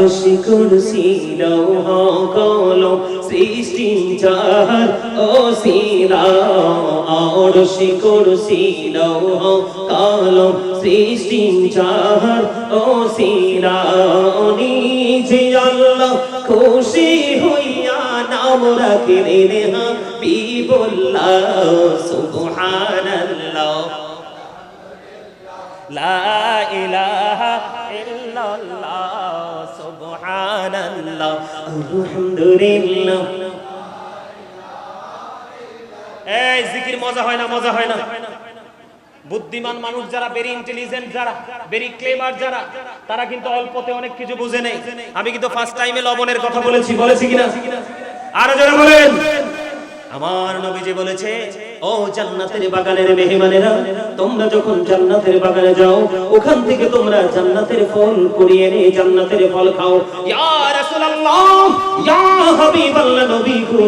আরশি কুরসি লৌহ কলম সৃষ্টি চার ও আরশি কুরসি লৌহ কলম সৃষ্টি চার ও নিজে আল্লাহ খুশি হইয়া নাম রাখলেন হাবিবুল্লাহ সুবহানাল্লাহ। লা ইলাহা জিকির মজা হয় না, মজা হয় না। বুদ্ধিমান মানুষ যারা ভেরি ইন্টেলিজেন্ট যারা ভেরি ক্লেভার যারা, তারা কিন্তু অল্পতে অনেক কিছু বুঝে নেই আমি কিন্তু ফার্স্ট টাইমে লবণের কথা বলেছি বলেছি কিনা? আরও যারা বলেন। আমার নবীজি বলেছে ও জান্নাতের বাগানের মেহমানেরা তোমরা যখন জান্নাতের বাগানে যাও ওখান থেকে তোমরা জান্নাতের ফল কুড়িয়ে নিয়ে জান্নাতের ফল খাও ইয়া রাসূলুল্লাহ ইয়া হাবিবাল্লাহ নবী গো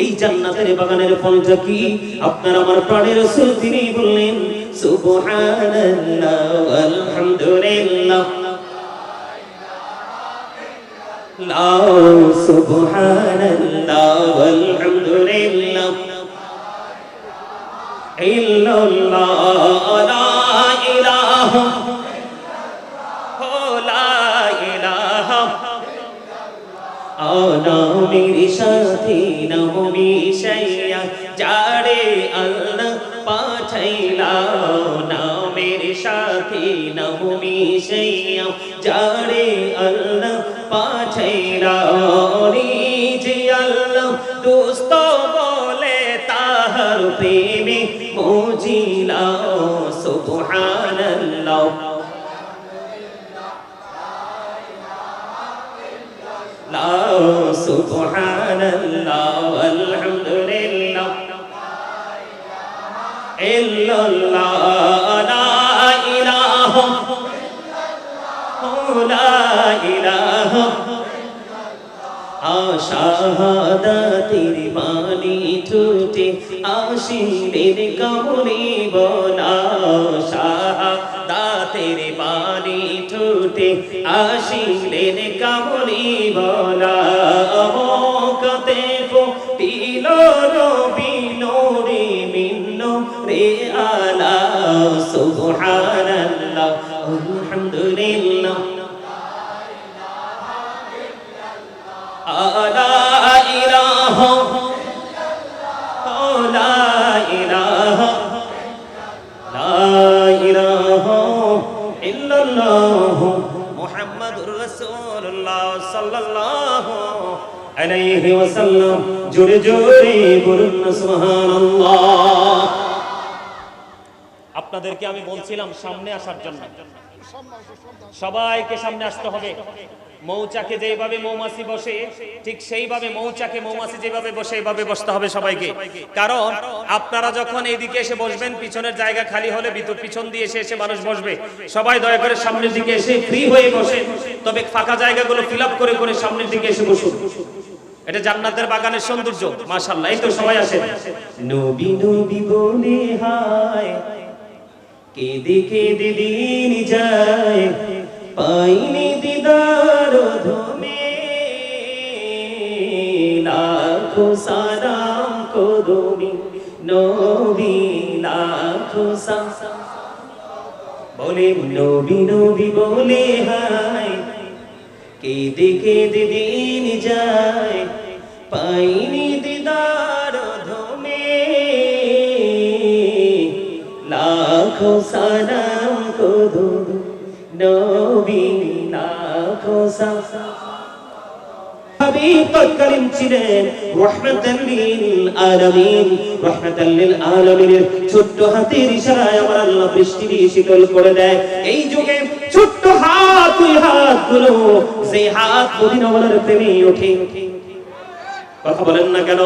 এই জান্নাতের বাগানের ফলটা কি আপনার আমার প্রাণের রাসূল তিনি বললেন সুবহানাল্লাহ আলহামদুলিল্লাহ لا سبحان الله والحمد لله অনমির সাথে নবমি শৈয়া যারে আল্লাহ পাঠাইলা। নামের সাথে নবমি শৈয়া যারে আল্লাহ পাঠাইলা। প্রেমে মজিলা, সুবহানাল্লাহ। লা সুবহানাল্লাহ, আলহামদুলিল্লাহ। ইল্লাল্লাহ, লা ইলাহা। ইল্লাল্লাহ লা ইলাহা। ইল্লাল্লাহ আশাহাদাতির বাণী আসিলেন কমলি বলা শাহাদাতের বাণী ছুটে আসিলেন কমলি বলা। কতে ফুটিল রবি নোরে মিন্ন রে আলা, সুবহানাল্লাহ الله محمد رسول الله صلى الله عليه وسلم জোরে জোরে বলুন সুবহানাল্লাহ আপনাদেরকে আমি বলছিলাম সামনে আসার জন্য সবাইকে সামনে আসতে হবে। মৌচাকে যেভাবে মৌমাছি বসে, ঠিক সেইভাবে মৌচাকে মৌমাছি যেভাবে বসে এইভাবে বসতে হবে সবাইকে। কারণ আপনারা যখন এইদিকে এসে বসবেন, পিছনের জায়গা খালি হলে ভিতর পিছন দিয়ে এসে এসে মানুষ বসবে। সবাই দয়া করে সামনের দিকে এসে ফ্রি হয়ে বসে। তবে ফাঁকা জায়গাগুলো ফিল করে করে সামনের দিকে এসে বসুন। এটা জান্নাতের বাগানের সৌন্দর্য, মাশাআল্লাহ। এই তো সবাই আসে নবী নবী বলে হায় কেঁদে কেঁদে দিন যায়, পাইনি দিদার ধমে লাখো সালাম করবি নবী, লাখো বলে নবী নবী বলে হায়, কেঁদে কেঁদে দিন যায়, পাইনি সালাম আলামিনের ছোট্ট হাতের ইশারায় বৃষ্টি দিয়ে শীতল করে দেয়। এই যুগে ছোট্ট হাত ওই যে হাত প্রেমে ওঠে। কথা বলেন না কেন?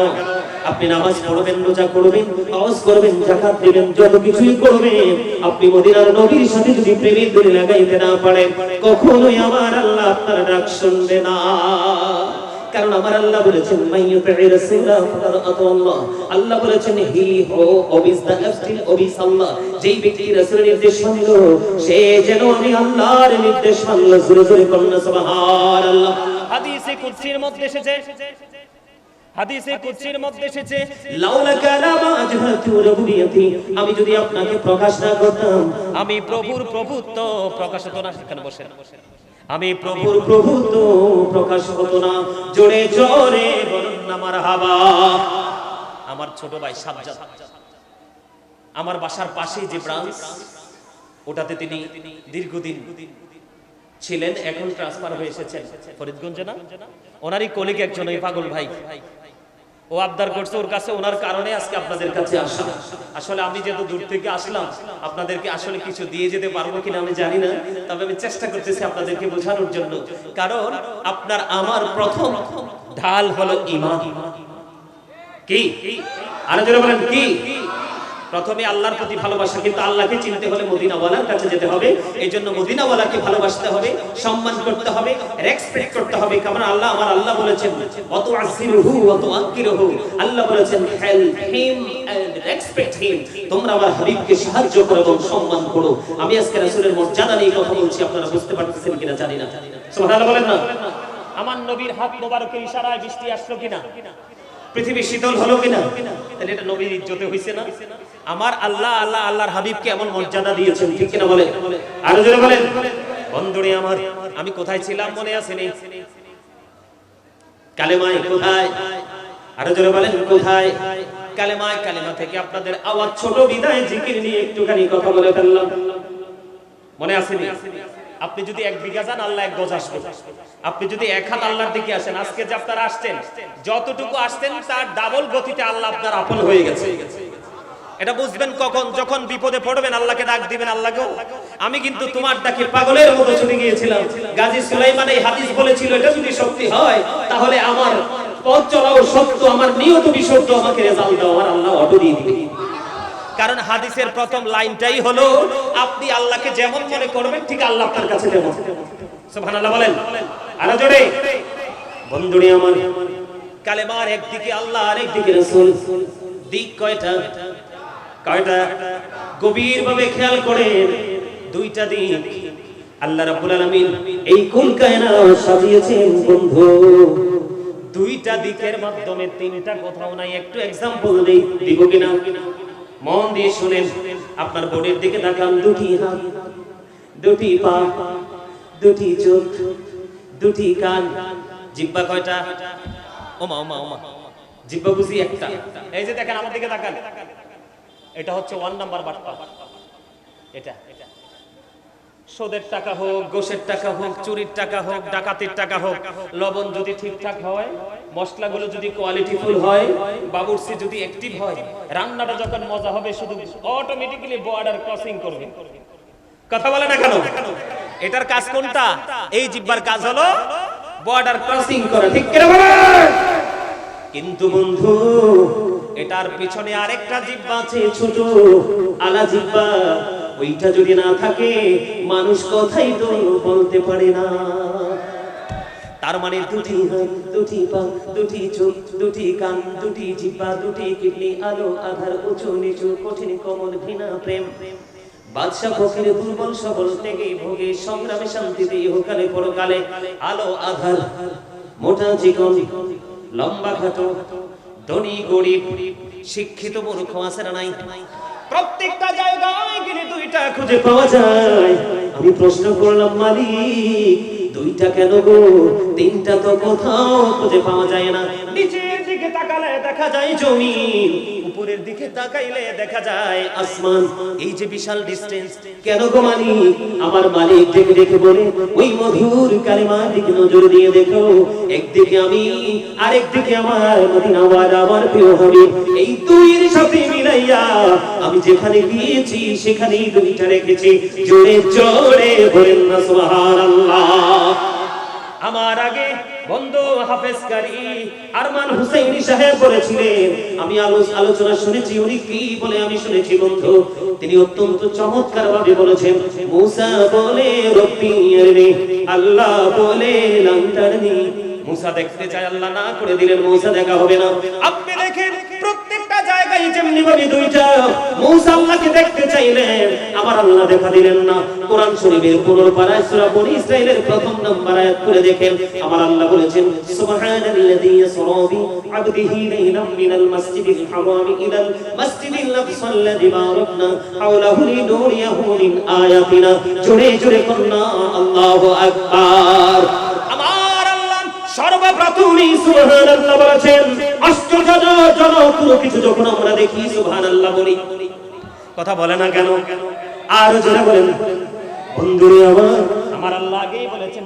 আপনি নামাজ পড়বেন, রোজা করবেন হজ করবেন, জাকাত দিবেন, যত কিছুই করবেন, আপনি মদিনার নবীর সাথে যদি প্রেমের দড়ি লাগাইতে না পারেন, কখনোই আমার আল্লাহ আপনার ডাক শুনবে না। কারণ আমার আল্লাহ বলেছেন মাইয়ুতি রাসূলা ফাকাদ আতাল্লাহ আল্লাহ। বলেছেন, হি হো অবিস দা এফটিল অবিস আল্লাহ। যেই ব্যক্তি রাসূলের নির্দেশ মানলো, সে যেন আমি আল্লাহর নির্দেশ মানলো। জোরে জোরে কন্যা সুবহানাল্লাহ। হাদিসে কুদসির মধ্যে এসেছে হাদিসে কুদসির মধ্যে এসেছে লাউলা কালামা আজহাতু রুবিয়াতি আমি যদি আপনাকে প্রকাশ না করতাম আমি প্রভুর প্রভুত্ব প্রকাশ হতো না সেখানে বসে। আমি প্রভুর প্রভুত্ব প্রকাশ হতো না। জোরে জোরে বলুন না মারহাবা। আমার ছোট ভাই সাজ্জাদ আমার বাসার পাশেই যে ব্রাঞ্চ ওটাতে তিনি দীর্ঘদিন ছিলেন এখন ট্রান্সফার হয়ে এসেছেন। ফরিদগঞ্জে না? ওনারই কলিগ একজন ওই পাগল ভাই। ও আবদার করছে ওর কাছে, ওনার কারণে আজকে আপনাদের কাছে আসা আসলে আমি যেহেতু দূর থেকে আসলাম, আপনাদেরকে আসলে কিছু দিয়ে যেতে পারব কিনা আমি জানি না, তবে আমি চেষ্টা করতেছি আপনাদেরকে বোঝানোর জন্য। কারণ আপনার আমার প্রথম ঢাল হলো ইমান কি? আরও বলেন, কি? প্রথমে আল্লাহর প্রতি ভালোবাসা কিন্তু আল্লাহকে চিনতে হলে মদিনাওয়ালার কাছে যেতে হবে। এই জন্য মদিনাওয়ালাকে ভালোবাসতে হবে সম্মান করতে হবে রেসপেক্ট করতে হবে। কারণ আল্লাহ আমার আল্লাহ বলেছেন অত আসিরহু অত আকিরহু আল্লাহ বলেছেন help him and respect him তোমরা আমার হাবিবকে সাহায্য করো এবং সম্মান করো। আমি আজকে রাসূলের মর্যাদা নিয়ে কথা বলছি আপনারা বুঝতে পারতেছেন কিনা জানি না। সুবহানাল্লাহ বলেন না। আমার নবীর হাত মোবারকের ইশারায় বৃষ্টি আসলো কিনা? পৃথিবী শীতল হলো কিনা? তাহলে এটা নবীর ইজ্জতে হইছে না? আমার আল্লাহ আল্লাহ আল্লাহর হাবিবকে এমন মর্যাদা দিয়েছেন ঠিক কিনা বলে আরও জোরে বলেন? বন্ধুরে আমার আমি কোথায় ছিলাম মনে আছে নি কালেমায় কোথায়? আরও জোরে বলেন কোথায়? কালেমায় কালেমা থেকে আপনাদের আওয়াজ ছোট বিদায় জিকির নিয়ে একটুখানি কথা বলে ফেললাম। মনে আছে নি? আপনি যদি এক বিঘা যান আল্লাহ এক গজ আসবে। আপনি যদি এক হাত আল্লাহর দিকে আসেন আজকে যে আপনারা আসছেন যতটুকু আসতেন তার ডাবল গতিতে আল্লাহ আপনার আপন হয়ে গেছে। এটা বুঝবেন কখন? যখন বিপদে পড়বেন, আল্লাহকে ডাক দিবেন, আল্লাহকে। আমি কিন্তু তোমার ডাকে পাগলের মতো ছুটে গিয়েছিলাম। গাজী সুলাইমান এই হাদিস বলেছিল, এটা যদি সত্যি হয়, তাহলে আমার পথ চলাও সত্য, আমার নিয়ত বিশুদ্ধ আমাকে রেজাল্ট দাও, আমার আল্লাহ অটো দিয়ে দিবে। কারণ হাদিসের প্রথম লাইনটাই হলো, আপনি আল্লাহকে যেমন মনে করবেন, ঠিক আল্লাহ আপনার কাছে তেমন। সুবহানাল্লাহ বলেন। আরও জোরে। বন্ধুরে আমার, কালেমার একদিকে আল্লাহ আর একদিকে রাসূল। দিক কয়টা? কয়টা? গভীর ভাবে খেয়াল করেন দুইটা দিক। আল্লাহ রাব্বুল আলামিন এই কুল কায়না সাজিয়েছেন, বন্ধু। দুইটা দিকের মাধ্যমে তিনটা কোথাও নাই, একটু এক্সাম্পল দেই, দিব কিনা? মন দিয়ে শুনেন, আপনার বোর্ডের দিকে তাকান, দুটি হাত, দুটি পা, দুটি চোখ, দুটি কান। জিব্বা কয়টা? ওমা ওমা ওমা। জিব্বা বুঝি একটা। এই যে দেখেন, আমার দিকে তাকান। এটা হচ্ছে ওয়ান নাম্বার বাটপা এটা। এটা সোদের টাকা হোক গোসের টাকা হোক, চুরির টাকা হোক, ডাকাতির টাকা হোক, লবণ যদি ঠিকঠাক হয়, মশলাগুলো যদি কোয়ালিটিফুল হয় বাবুর্চি যদি অ্যাক্টিভ হয়, রান্নাটা যখন মজা হবে, শুধু অটোমেটিক্যালি বর্ডার ক্রসিং করবে। কথা বলে না কেন? এটার কাজ কোনটা? এই জিব্বার কাজ হলো বর্ডার ক্রসিং করা। ঠিক কিনা? কিন্তু বন্ধু এটার পিছনে আরেকটা জিব্বা আছে, ছোট আলা জিব্বা। ওইটা যদি না থাকে, মানুষ কথাই তো বলতে পারে না। তার মানে দুটি হাত, দুটি পা, দুটি চোখ, দুটি কান, দুটি জিব্বা, দুটি কিডনি, আলো, আধার, উঁচু, নিচু, কঠিন, কমল, ঘৃণা, প্রেম। আলো, আধার, মোটা চিকন, লম্বা খাটো ধনী, গরিব, শিক্ষিত, মূর্খ আছে না নাই? প্রত্যেকটা জায়গায় গেলে দুইটা খুঁজে পাওয়া যায়। আমি প্রশ্ন করলাম, মালিক, দুইটা কেন গো? তিনটা তো কোথাও খুঁজে পাওয়া যায় না। দিকে তাকালে দেখা যায় জমিন। উপরের দিকে তাকাইলে দেখা যায় আসমান। এই যে বিশাল ডিসটেন্স কেন গো আমার মালিক দেখে দেখে বলে, ওই মধুর কালিমার দিকে নজর দিয়ে দেখো। একদিকে আমি, আরেকদিকে আমার মদিনাওয়ার আমার প্রিয় হবে এই দুইয়ের সাথে মিলাইয়া আমি যেখানে গিয়েছি, সেখানেই দুইটা রেখেছি। জোরে জোরে বলেন না, সুবহানাল্লাহ। আমার আগে বন্ধু হাফেজ কারি আরমান হুসাইনি সাহেব বলেছিলেন, আমি আলো- আলোচনা শুনেছি, উনি কি বলে আমি শুনেছি বন্ধু? তিনি অত্যন্ত চমৎকার ভাবে বলেছেন, মুসা বলে রব্বি আল্লাহ বলে লান্তারনি মুসা দেখতে চায়, আল্লাহ না করে দিলেন, মুসা দেখা হবে না। আপনি দেখেন প্রত্যেকটা যেমনি ভাবে দুইটা মুসা আল্লাহকে দেখতে চাইলেন আমার আল্লাহ দেখা দিলেন না। কোরআন শরীফের 15 পারায় সূরা বনি ইসরাইলের প্রথম নম্বর আয়াত করে দেখেন। আমার আল্লাহ বলেছেন, সুবহানাল্লাযী ইয়াসরা বি আবদিহি লাইলাম মিনাল মাসজিদিল হারামি ইলাল মাসজিদিল আকসাল্লাযী বারাকনা হাওলাহু লিনুরিয়াহু মিন আয়াতিনা। জোরে জোরে কন্না আল্লাহু আকবার। কথা বলে না কেন? আর বলেন, বন্ধুরে আমার আমার আল্লাহ আগেই বলেছেন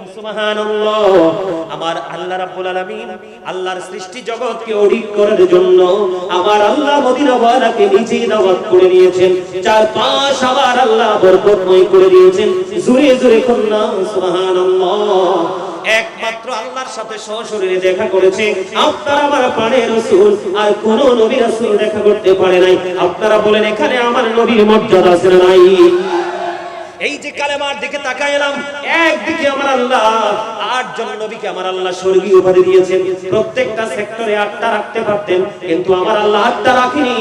আমার আল্লাহ রাব্বুল আলামিন আল্লাহর সৃষ্টি জগৎকে অডিট করার জন্য আমার আল্লাহ মদিনা ওয়ালাকে নিজে দাওয়াত করে নিয়েছেন চার পাঁচ আমার আল্লাহ বরকতময় করে দিয়েছেন। জোরে জোরে কন্যা, সুবহানাল্লাহ একমাত্র আল্লাহর সাথে সশরীরে দেখা করেছে। আপনারা আমার পানে রসুল, আর কোন নবী রসুল দেখা করতে পারে নাই। আপনারা বলেন, এখানে আমার নবীর মর্যাদা আছে নাই? এই যে কালেমার দিকে তাকায় এলাম, একদিকে আমার আল্লাহ, আটজন নবীকে আমার আল্লাহ স্বর্গীয় উপাধি দিয়েছেন। প্রত্যেকটা সেক্টরে আটটা রাখতে পারতেন, কিন্তু আমার আল্লাহ আটটা রাখেনি।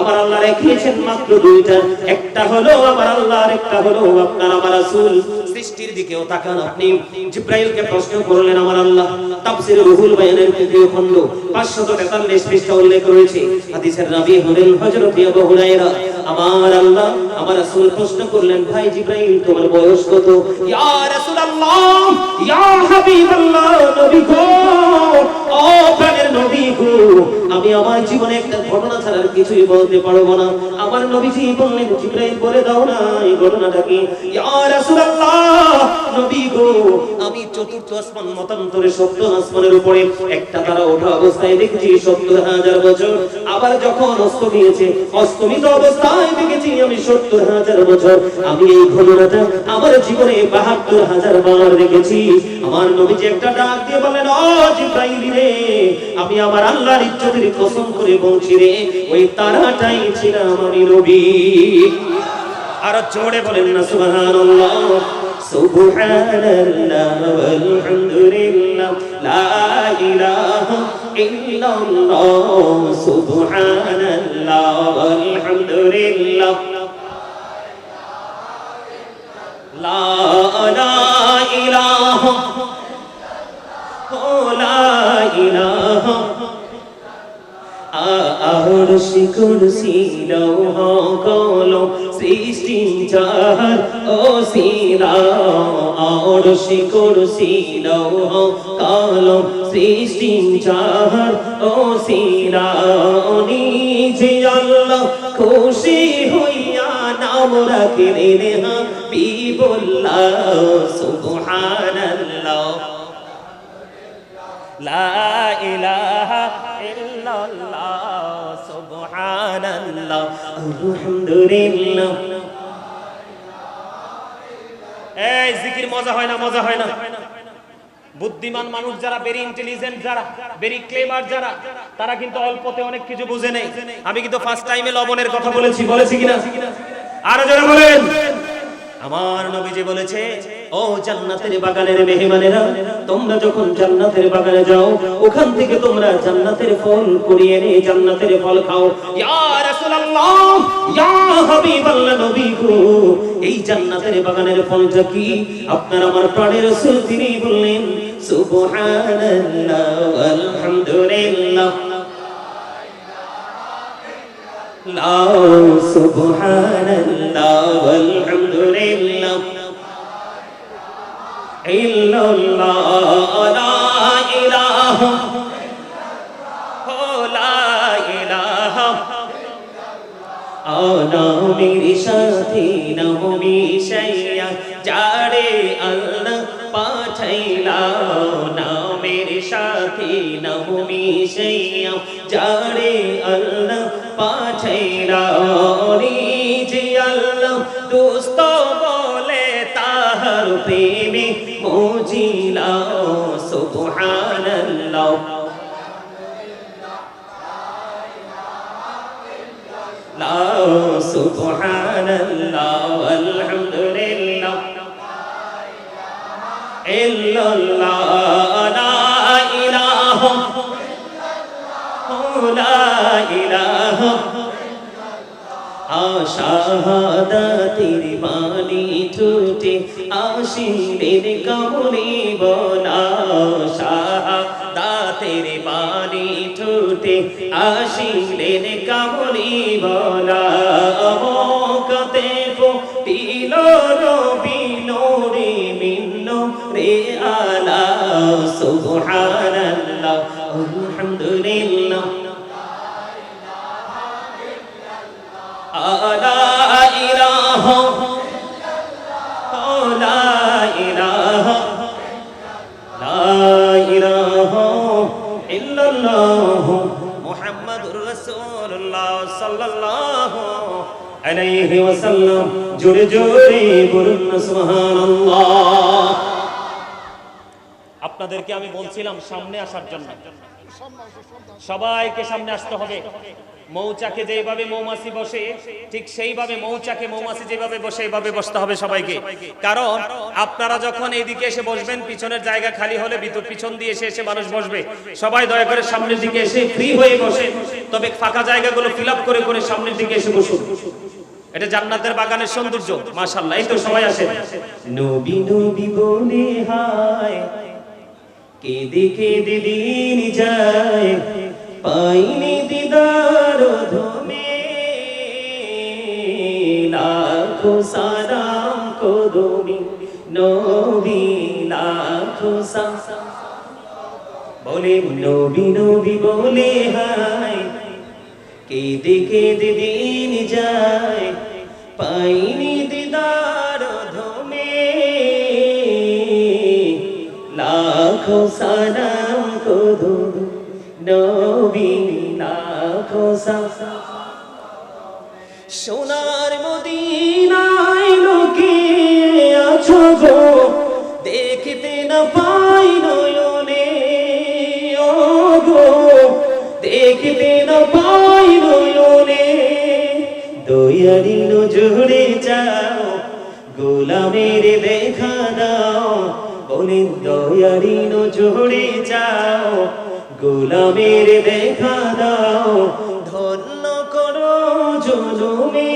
আমার আল্লাহ রেখেছেন মাত্র দুইটা। একটা হলো আমার আল্লাহ, আর একটা হলো আপনার আমার রাসূল। সৃষ্টির দিকেও তাকান আপনি। জিব্রাইলকে প্রশ্ন করলেন, আমার আল্লাহ, তাফসীর রুহুল বায়ানের তৃতীয় খণ্ড 543 পৃষ্ঠা উল্লেখ রয়েছে। হাদিসের রাবি হলেন হযরত আবু হুরায়রা। আমার আল্লাহ আমার রাসূল প্রশ্ন করলেন ভাই জিব্রাইল তোমার বয়স কত? ইয়া ইয়া হাবিবাল্লাহ, নবী গো, ও প্রাণের নবী গো, আমি আমার জীবনে একটা ঘটনা ছাড়া কিছুই বলতে পারব না। আমার নবীজি বললেন, জিব্রাইল, বলে দাও না এই ঘটনাটা কি ইয়া রাসূলুল্লাহ, নবী গো, আমি চতুর্থ আসমান, মতান্তরে সপ্তম আসমানের উপরে একটা তারা ওঠা অবস্থায় দেখেছি, সত্তর হাজার বছর। আবার যখন অস্ত গিয়েছে অস্তমিত অবস্থায় দেখেছি, আমি সত্তর হাজার বছর। আমি এই ঘটনাটা আমার জীবনে হাজার বার দেখেছি। আমার নবীজি একটা ডাক দিয়ে বললেন, ও জিব্রাইল রে, আমি আমার আল্লাহর ইজ্জতের কসম করে বলছি রে, ওই তারাটাই ছিলাম আমি নবী। আর জোরে বলেন না, সুবহানাল্লাহ। সুবহানাল্লাহ ওয়ালহামদুলিল্লাহ, লা ইলাহা ইল্লাল্লাহ, সুবহানাল্লাহ ওয়ালহামদুলিল্লাহ। লা আরশি কুরসি, লৌহ কলম সৃষ্টি চার ও সিরা। আরশি কুরসি, লৌহ কলম সৃষ্টি চার ও সিরা। নিজে আল্লাহ খুশি হইয়া নাম রাখলেন হাবিবুল্লাহ, সুবহানাল্লাহ। লা ইলাহা ইল্লাল্লাহ। বুদ্ধিমান মানুষ যারা ভেরি ইন্টেলিজেন্ট যারা ভেরি ক্লেভার যারা, তারা কিন্তু অল্পতে অনেক কিছু বুঝে নেই। আমি কিন্তু ফার্স্ট টাইমে লবণের কথা বলেছি বলেছি কিনা? আরও যারা বলেন। আমার নবীজি বলেছে ও জান্নাতের বাগানের মেহমানেরা তোমরা যখন জান্নাতের বাগানে যাও ওখান থেকে তোমরা জান্নাতের ফল কুড়িয়ে নিয়ে জান্নাতের ফল খাও ইয়া রাসূলুল্লাহ ইয়া হাবিবাল্লাহ নবী গো এই জান্নাতের বাগানের ফলটা কি আপনার আমার প্রাণের রাসূল তিনি বললেন সুবহানাল্লাহ আলহামদুলিল্লাহ لا سبحان الله والحمد لله নবীর সাথী নবী সাইয়া যারে আল্লাহ পাঠাইলা। নবীর সাথী নবী সাইয়া যারে আল্লাহ পাঠাইলা। প্রেমে মজিলা সুবহানাল্লাহ। লা সুবহান আসিলেন কামড়ি বলা শাহাদাতের বাণী ছুটে আসিলেন কামড়ি বলা মকতে ফুটিল রবি নোরে মিন্ন রে আলা, সুবহানাল্লাহ, আলহামদুলিল্লাহ। لا জোরে জোরে বলুন সুবহানাল্লাহ। আপনাদেরকে আমি বলছিলাম সামনে আসার জন্য। সবাইকে সামনে আসতে হবে। মৌচাকে যেভাবে মৌমাছি বসে, ঠিক সেইভাবে মৌচাকে মৌমাছি যেভাবে বসে, এইভাবে বসতে হবে সবাইকে। কারণ আপনারা যখন এইদিকে এসে বসবেন, পিছনের জায়গা খালি হলে বিদ্যুৎ পিছন দিয়ে এসে এসে মানুষ বসবে। সবাই দয়া করে সামনের দিকে এসে ফ্রি হয়ে বসে তবে ফাঁকা জায়গাগুলো ফিল আপ করে করে সামনের দিকে এসে বসুন। এটা জান্নাতের বাগানের সৌন্দর্য মাশাল্লাহ এই তো সবাই আসে। নবী নবী বলে হায়, কেঁদে কেঁদে দিন যায়, পাইনি দিদার ধমে লাখো সালাম কদমি, নবী লাখো সালাম। বলে নবী নবী বলে হায়, কেঁদে কেঁদে দিন যায় পাইনি দিদার ধমে। লাখো সালাম কদু নবী, লাখো সালাম। সোনার মদিনায় লোকে আছো গো, দেখতে না পাই নয়নে। ও গো, দেখতে না পাই দয়ারি নজরে যাও, গোলামের দেখা দাও বলে দয়ারি নজরে যাও, গোলামের দেখা দাও, ধন্য করো জনমে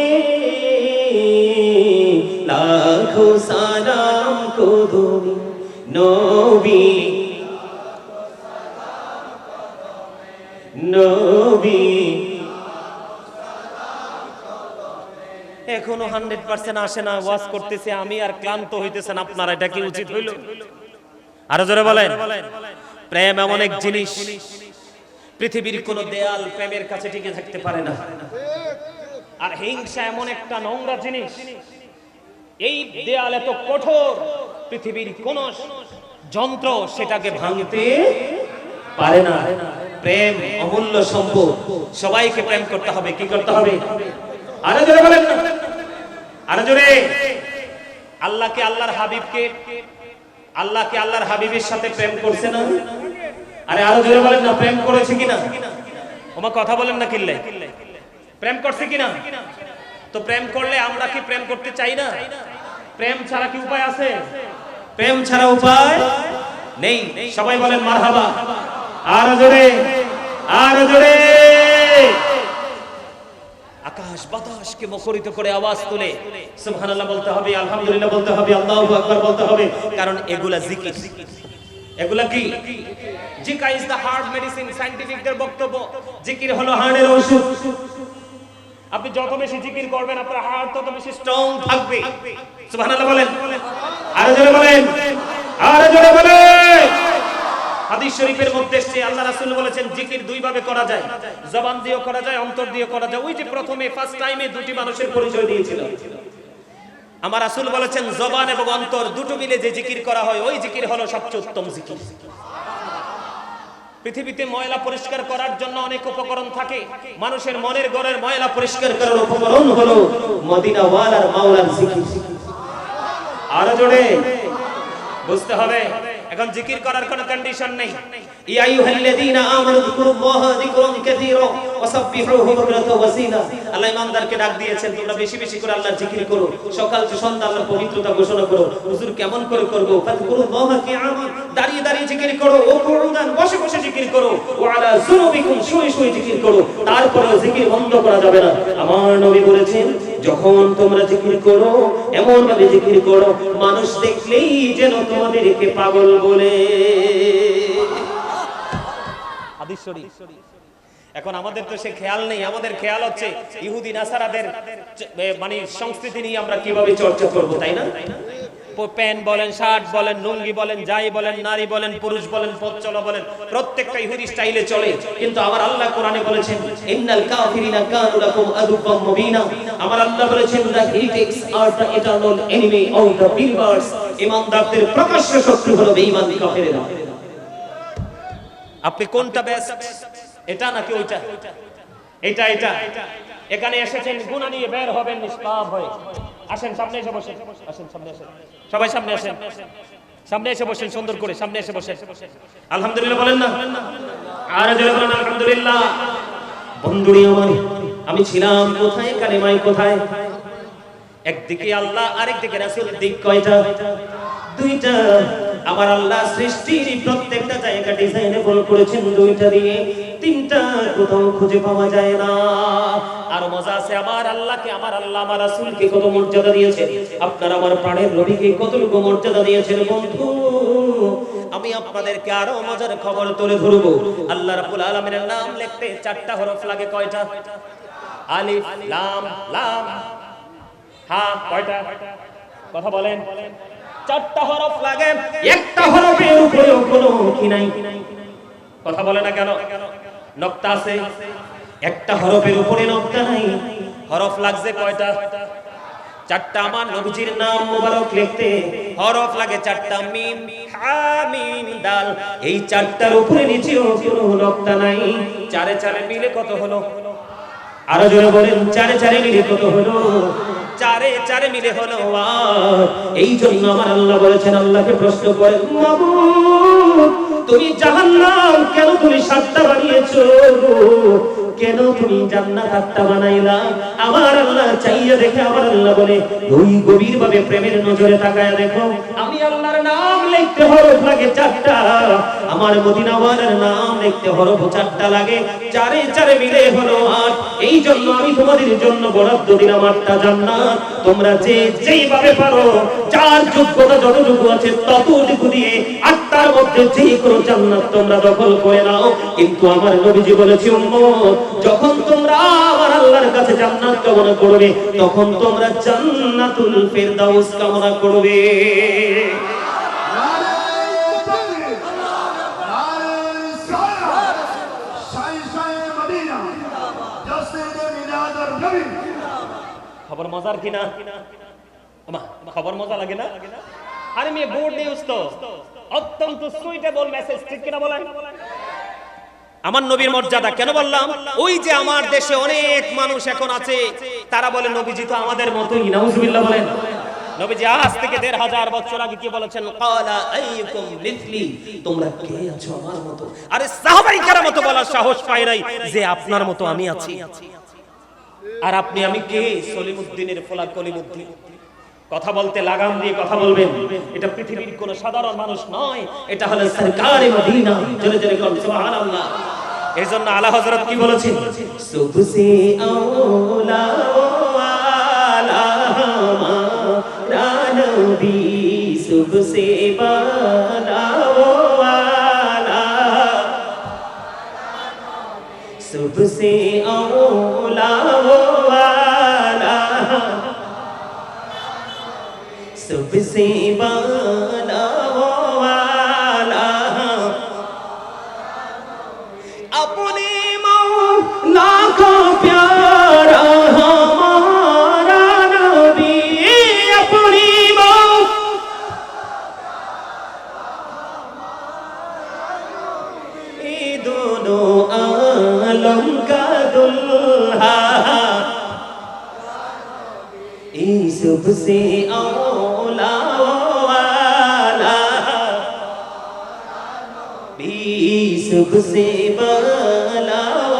লাখো সালাম কদমি নবী। নবী। এখনও হান্ড্রেড পার্সেন্ট আসে না, ওয়াজ করতেছে, আমি আর ক্লান্ত হইতেছেন আপনারা, এটা কি উচিত হইল? আরও জোরে বলেন। প্রেম এমন এক জিনিস, পৃথিবীর কোন দেয়াল প্রেমের কাছে টিকে থাকতে পারে না। আর হিংসা এমন একটা নোংরা জিনিস, এই দেয়াল এত কঠোর, পৃথিবীর কোন যন্ত্র সেটাকে ভাঙতে পারে না। প্রেম অমূল্য সম্পদ, সবাইকে প্রেম করতে হবে, কি করতে হবে? আরও বলেন না। আরও জোরে। আল্লাহকে আল্লাহর হাবিবকে, আল্লাহকে আল্লাহর হাবিবের সাথে প্রেম করছে না? আরে আরও জোরে বলেন না, প্রেম করেছে কিনা? ওমা কথা বলেন না কিল্লে প্রেম করছে কিনা? তো প্রেম করলে আমরা কি প্রেম করতে চাই না? প্রেম ছাড়া কি উপায় আছে? প্রেম ছাড়া উপায় নেই। সবাই বলেন মারহাবা। আরও জোরে আরও জোরে। আকাশ বাতাসকে মুখরিত করে আওয়াজ তুলে। সুবহানাল্লাহ বলতে হবে, আলহামদুলিল্লাহ বলতে হবে, আল্লাহু আকবার বলতে হবে। কারণ এগুলা জিকির। এগুলা কি? জিকা ইজ দা হার্ট মেডিসিন সায়েন্টিফিকদের বক্তব্য। জিকির হলো হার্টের ওষুধ। আপনি যত বেশি জিকির করবেন, আপনার হার্ট তত বেশি স্ট্রং থাকবে। সুবহানাল্লাহ বলেন। আরও জোরে বলেন। আরও জোরে বলেন। হাদিস শরীফের মধ্যে এসেছে, আল্লাহ রাসূল বলেছেন, জিকির দুই ভাবে করা যায়। জবান দিয়েও করা যায়, অন্তর দিয়ে করা যায়। ওই যে প্রথমে ফার্স্ট টাইমে দুটি মানুষের পরিচয় দিয়েছিল। আমার রাসূল বলেছেন, জবান এবং অন্তর দুটো মিলে যে জিকির করা হয়, ওই জিকির হলো সবচেয়ে উত্তম জিকির। পৃথিবীতে ময়লা পরিষ্কার করার জন্য অনেক উপকরণ থাকে। মানুষের মনের ঘরের ময়লা পরিষ্কার করার উপকরণ হলো মদিনা ওয়ালার মাওলার জিকির। আরও জোরে, বুঝতে হবে। এখন জিকির করার কন্ডিশন নেই। ইয়া আইয়ুহাল্লাযীনা আমানু যিকুরুল্লাহ যিকরান কাসীরা বুকরাতাও ওয়াসীলা। আল্লাহ ইমানদারকে ডাক দিয়েছেন, তোমরা বেশি বেশি করে আল্লাহর জিকির করো। সকাল সন্ধ্যা আল্লাহর পবিত্রতা ঘোষণা করো। হুজুর কেমন করে করব? ফাযকুরুল্লাহ কিয়ামান দাঁড়িয়ে দাঁড়িয়ে জিকির করো। ও বসে বসে জিকির করো। শুয়ে শুয়ে জিকির করো। তারপরে জিকির বন্ধ করা যাবে না। আমার নবী বলেছেন যখন তোমরা জিকির করো এমন ভাবে জিকির করো, মানুষ দেখলেই যেন তোমাদেরকে পাগল বলে। এখন আমাদের তো সে খেয়াল নেই, আমাদের খেয়াল হচ্ছে ইহুদিন নাসারাদের মানে সংস্কৃতি নিয়ে আমরা কীভাবে চর্চা করব, তাই না? প্যান্ট বলেন, শার্ট বলেন, লুঙ্গি বলেন, যাই বলেন, নারী বলেন, পুরুষ বলেন বলেন, প্রত্যেকটা ইহুদি স্টাইলে চলে। কিন্তু আমার আল্লাহ কোরআনে বলেছেন, ইন্নাল কাফিরিনা কানু লাকুম মুবিনা। আমার আল্লাহ বলেছেন ইটারনাল এনিমি বিলিভার্স। প্রকাশ্য শত্রু হলো বেঈমান আপনি কোনটা বেস্ট এটা নাকি ওইটা? এটা এটা। এখানে এসেছেন, গুণা নিয়ে বের হবেন, নিষ্পাপ হয়ে। আসেন, সামনে এসে বসেন। আসেন, সামনে আসেন সবাই সামনে আসেন। সামনে এসে বসেন, সুন্দর করে সামনে এসে বসেন। আলহামদুলিল্লাহ বলেন না? আর বলেন, আলহামদুলিল্লাহ। বন্ধুরি আমার আমি ছিলাম কোথায়? কালেমাই কোথায়? একদিকে আল্লাহ, আরেকদিকে রাসূল। দিক কয়টা? দুইটা। আমার আল্লাহ সৃষ্টির প্রত্যেকটা জায়গা ডিজাইনেবল করেছেন দুইটা দিয়ে। তিনটা কোথাও খুঁজে পাওয়া যায় না। আর মজা আছে আমার আল্লাহকে, আমার আল্লাহ, আমার রাসূলকে কত মর্যাদা দিয়েছে আপনার আমার প্রাণের নবীকে কতটুকু মর্যাদা দিয়েছেন বন্ধু? আমি আপনাদেরকে আরও মজার খবর তুলে ধরবো। আল্লাহ রাব্বুল আলামিনের নাম লিখতে চারটা হরফ লাগে কয়টা? আলিফ, লাম লাম। হ্যাঁ কয়টা? কথা বলেন। চারটা হরফ লাগে। একটা হরফের উপরেও কোনো কি নাই? কথা বলে না কেন? নক্তা আছে। একটা হরফের উপরে নক্তা নাই। হরফ লাগছে কয়টা? চারটা। আমার নবীজির নাম মোবারক লিখতে হরফ লাগে চারটা। মিম, হা, মিম, দাল। এই চারটার উপরে নিচেও কোনো নক্তা নাই। চারে চারে মিলে কত হলো? আরও জোরে বলেন, চারে চারে মিলে কত হলো? চারে চারে মিলে হলো। এই জন্য আমার আল্লাহ বলেছেন, আল্লাহকে প্রশ্ন করে মাবুদ, তুমি জাহান্নাম কেন তুমি সাতটা বানিয়েছো? কেন তুমি জান্নাত আত্মা বানাইলা? আমার আল্লাহ চাইয়া দেখে আমার আল্লাহ বলে, ওই গভীর ভাবে প্রেমের নজরে তাকায় দেখো। আমি আল্লাহর নাম লিখতে হরফ লাগে চারটা। আমার মদিনাওয়ালার নাম লিখতে হরফ চারটা লাগে। চারে চারে মিলে হলো আট। এই জন্য আমি তোমাদের জন্য বরাদ্দ দিলাম আটটা জান্নাত। তোমরা যে যেইভাবে পারো, যার যোগ্যতা যতটুকু আছে ততটুকু দিয়ে আটটার মধ্যে যে কোনো জান্নাত তোমরা দখল করে নাও। কিন্তু আমার নবীজি বলেছি, উম্মত, যখন তোমরা আমার আল্লাহর কাছে জান্নাত কামনা করবে, তখন তোমরা জান্নাতুল ফেরদাউস কামনা করবে। খবর মজার কিনা খবর মজা লাগে না? আরে মেয়ে বোর্ড নিউজ তো। অত্যন্ত সুইটেবল মেসেজ ঠিক কিনা বলেন? আমার নবীর মর্যাদা কেন বললাম? ওই যে আমার দেশে অনেক মানুষ এখন আছে, তারা বলে, নবীজি তো আমাদের মতোই। নাউজুবিল্লাহ বলেন। নবীজি আজ থেকে দেড় হাজার বছর আগে কি বলেছেন? তোমরা কে আছো আমার মতো? আরে সাহাবাই কার মতো বলার সাহস পাই নাই যে আপনার মতো আমি আছি। আর আপনি আমি কে? সলিমুদ্দিনের ফোলা কলিমুদ্দিন। কথা বলতে লাগাম দিয়ে কথা বলবেন। এটা পৃথিবীর কোন সাধারণ মানুষ নয়। এটা হলো সরকারে মদিনা। জোরে জোরে কোন সুবহানাল্লাহ। এই জন্য আলা হযরত কি বলেছেন? সুবসে আওলা নবী সুবসে বানাও আলা সুবসে আওলা আলা সুবসে বানাও سے اولانا بھی سکھ سے مولانا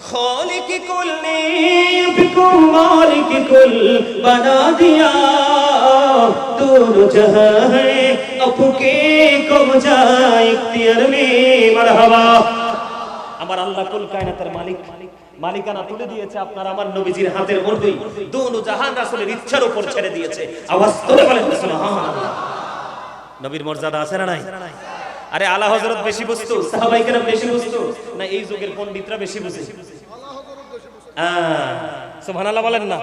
خالق کل نے بکم مالک کل بنا دیا جہاں کے میں مرحبا আমার আল্লাহ কুল কায়নাতের মালিক। মালিকানা তুলে দিয়েছে আপনার আমার নবীজির হাতের মধ্যেই। দুনু জাহান রাসূলের ইচ্ছার উপর ছেড়ে দিয়েছে। আওয়াজ বলেন নবীর মর্যাদা আছে না নাই? আরে আলা হজরত বেশি বুঝতো সাহাবাই কেরাম বেশি বুঝতো। না এই যুগের পণ্ডিতরা বেশি বুঝে। আহ সুবহানাল্লাহ বলেন না।